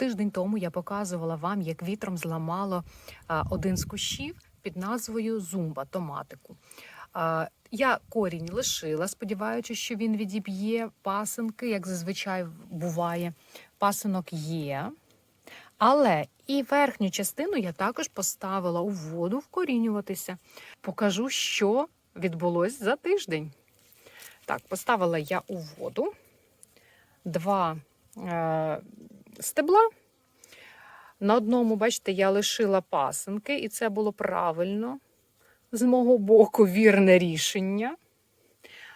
Тиждень тому я показувала вам, як вітром зламало один з кущів під назвою Зумба томатику. Я корінь лишила, сподіваючись, що він відіб'є пасинки, як зазвичай буває. Пасинок є. Але і верхню частину я також поставила у воду вкорінюватися. Покажу, що відбулось за тиждень. Так, поставила я у воду два е, стебла. На одному, бачите, я лишила пасинки, і це було правильно. З мого боку, вірне рішення.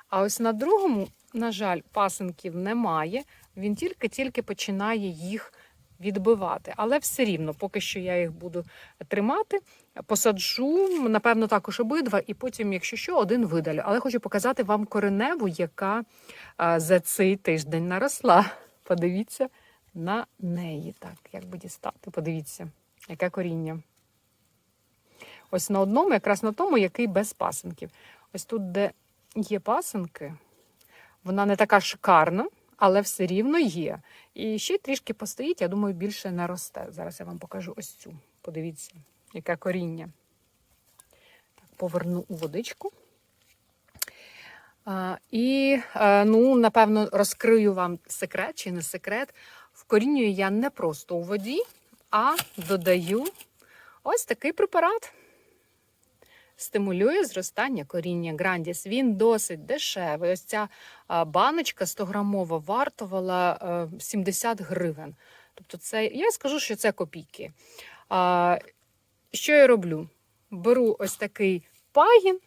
А ось на другому, на жаль, пасинків немає. Він тільки-тільки починає їх відбивати. Але все рівно, поки що я їх буду тримати, посаджу, напевно, також обидва, і потім, якщо що, один видалю. Але хочу показати вам кореневу, яка за цей тиждень наросла. Подивіться на неї. Так, як би дістати, подивіться, яке коріння. Ось на одному, якраз на тому, який без пасинків. Ось тут, де є пасинки, вона не така шикарна, але все рівно є. І ще трішки постоїть, я думаю, більше не росте. Зараз я вам покажу ось цю. Подивіться, яке коріння. Так, поверну у водичку. А, і, е, ну, напевно, розкрию вам секрет чи не секрет. Вкорінюю я не просто у воді, а додаю ось такий препарат. Стимулює зростання коріння Грандіс. Він досить дешевий. Ось ця баночка 100-грамова вартувала е, 70 гривень. Тобто, це я скажу, що це копійки. Що я роблю? Беру ось такий пагін,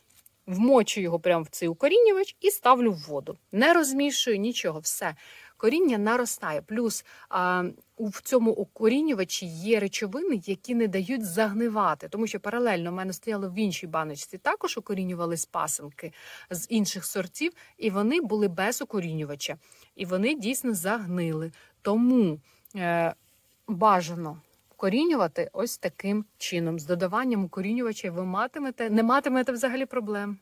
вмочу його прямо в цей укорінювач і ставлю в воду. Не розмішую нічого, все. Коріння наростає. Плюс а, в цьому укорінювачі є речовини, які не дають загнивати. Тому що паралельно в мене стояло в іншій баночці, також укорінювались пасинки з інших сортів, і вони були без укорінювача. І вони дійсно загнили. Тому е, бажано вкорінювати ось таким чином. З додаванням укорінювача ви матимете, не матимете взагалі проблем.